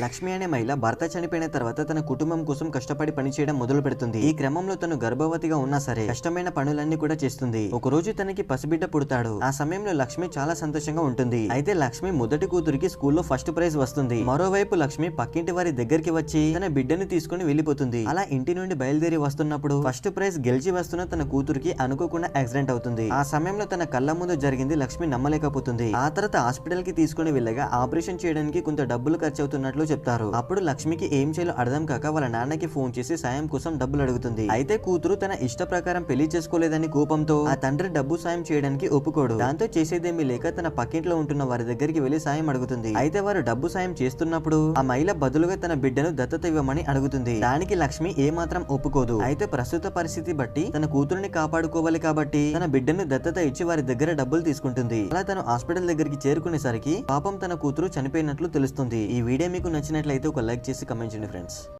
లక్ష్మి అనే మహిళ భర్త చనిపోయిన తర్వాత తన కుటుంబం కోసం కష్టపడి పనిచేయడం మొదలు పెడుతుంది. ఈ క్రమంలో తను గర్భవతిగా ఉన్నా సరే కష్టమైన పనులన్నీ కూడా చేస్తుంది. ఒక రోజు తనకి పసిబిడ్డ పుడతాడు. ఆ సమయంలో లక్ష్మి చాలా సంతోషంగా ఉంటుంది. అయితే లక్ష్మి మొదటి కూతురికి స్కూల్లో ఫస్ట్ ప్రైజ్ వస్తుంది. మరోవైపు లక్ష్మి పక్కింటి వారి దగ్గరికి వచ్చి తన బిడ్డను తీసుకుని వెళ్ళిపోతుంది అలా ఇంటి నుండి బయలుదేరి వస్తున్నప్పుడు ఫస్ట్ ప్రైజ్ గెలిచి వస్తున్న తన కూతురికి అనుకోకుండా యాక్సిడెంట్ అవుతుంది. ఆ సమయంలో తన కళ్ళ ముందు జరిగింది లక్ష్మి నమ్మలేకపోతుంది. ఆ తర్వాత హాస్పిటల్కి తీసుకుని వెళ్ళగా ఆపరేషన్ చేయడానికి కొంత డబ్బులు ఖర్చు అవుతున్నట్లు చెప్తారు. అప్పుడు లక్ష్మికి ఏం చేయాలో అర్థం కాక వాళ్ళ నాన్నకి ఫోన్ చేసి సాయం కోసం డబ్బులు అడుగుతుంది. అయితే కూతురు తన ఇష్ట ప్రకారం పెళ్ళి చేసుకోలేదని కోపంతో ఆ తండ్రి డబ్బు సాయం చేయడానికి ఒప్పుకోడు. దాంతో చేసేదేమీ లేక తన పక్కింట్లో ఉంటున్న వారి దగ్గరికి వెళ్ళి సాయం అడుగుతుంది. అయితే వారు డబ్బు సాయం చేస్తున్నప్పుడు ఆ మహిళ బదులుగా తన బిడ్డను దత్తత ఇవ్వమని అడుగుతుంది. దానికి లక్ష్మి ఏ మాత్రం ఒప్పుకోదు. అయితే ప్రస్తుత పరిస్థితి బట్టి తన కూతురుని కాపాడుకోవాలి కాబట్టి తన బిడ్డను దత్తత ఇచ్చి వారి దగ్గర డబ్బులు తీసుకుంటుంది. అలా తను హాస్పిటల్ దగ్గరికి చేరుకునేసరికి పాపం తన కూతురు చనిపోయినట్లు తెలుస్తుంది. ఈ వీడియో మీకు నచ్చినట్లయితే ఒక లైక్ చేసి కమెంట్ చేయండి ఫ్రెండ్స్